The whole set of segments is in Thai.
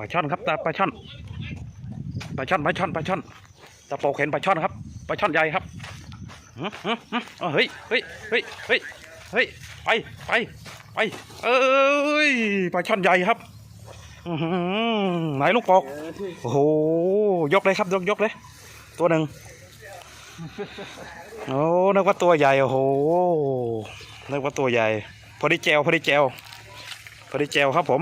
ปลาช่อนครับตาปลาช่อนปลาช่อนปลาช่อนปลาช่อนตาโปกเห็นปลาช่อนครับปลาช่อนใหญ่ครับเฮ้ยเฮ้ยเฮ้ยเฮ้ยเฮ้ยไปไปไปเอ้ยปลาช่อนใหญ่ครับไหนลูกปอกโอ้โหยกเลยครับยกยกเลย ตัวหนึ่งโอ้นึกว่าตัวใหญ่โอ้โหนึกว่าตัวใหญ่ พอดีแจวพอดีแจวพอดีแจวครับผม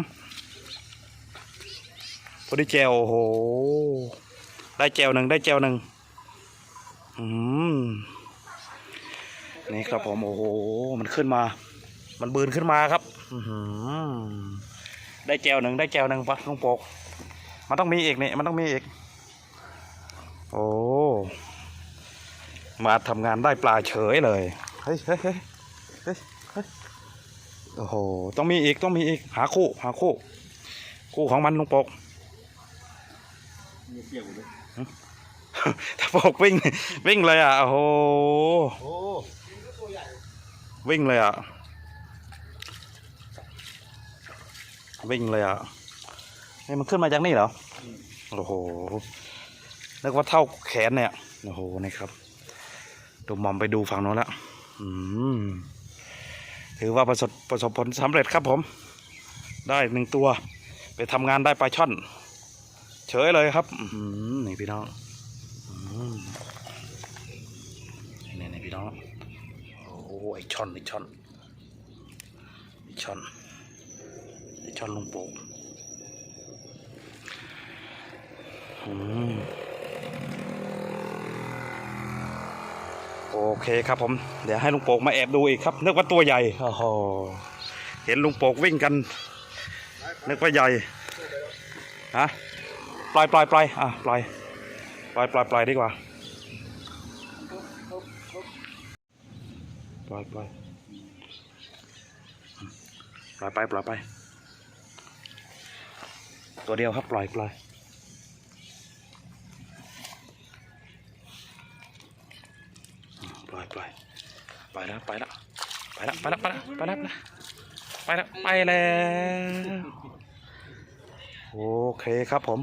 พอดีแจวโอ้โห ได้แจวหนึ่งได้แจวหนึ่งอืมนี่ครับผมโอ้โห มันขึ้นมา มันบืนขึ้นมาครับ อือหือได้แจวหนึ่งได้แจวหนึ่งปะลุงโปก มันต้องมีอีกนี่มันต้องมีอีก โอ้ มาทำงานได้ปลาเฉยเลย เฮ้ยเฮ้ยเฮ้ยเฮ้ยเฮ้ยโอ้โห ต้องมีอีกต้องมีอีก หาคู่ หาคู่ คู่ของมันลุงโปก เกี่ยวเลยถ้าบอกวิ่งวิ่งเลยอะโอ้โหวิ่งเลยอะวิ่งเลยอะนี่มันขึ้นมาจากนี่เหรอโอ้โหนึกว่าเท่าแขนเนี่ยโอ้โหนี่ครับดูมอมไปดูฝั่งโน้นล้วอืมถือว่าประสบประสบผลสำเร็จครับผม ได้หนึ่งตัว ไปทำงานได้ปลาช่อน เฉยเลยครับนี่พี่น้องนี่นี่พี่น้อง โอ้ไอช่อนไอช่อนไอช่อนไอช่อนลุงโป่งโอเคครับผม เดี๋ยวให้ลุงโป่งมาแอบดูอีกครับ นึกว่าตัวใหญ่โอ้โหเห็นลุงโป่งวิ่งกัน นึกว่าใหญ่ ฮะ ปล่อยปล่อยปล่อยอะปล่อยปล่อยปล่อยปล่อยดีกว่าปล่อยปล่อยปล่อยไปปล่อยไป ตัวเดียวครับปล่อยปล่อยปล่อยปล่อยไปแล้วไปแล้วไปแล้วไปแล้วไปแล้วไปแล้วไปแล้วไปแล้วโอเคครับผม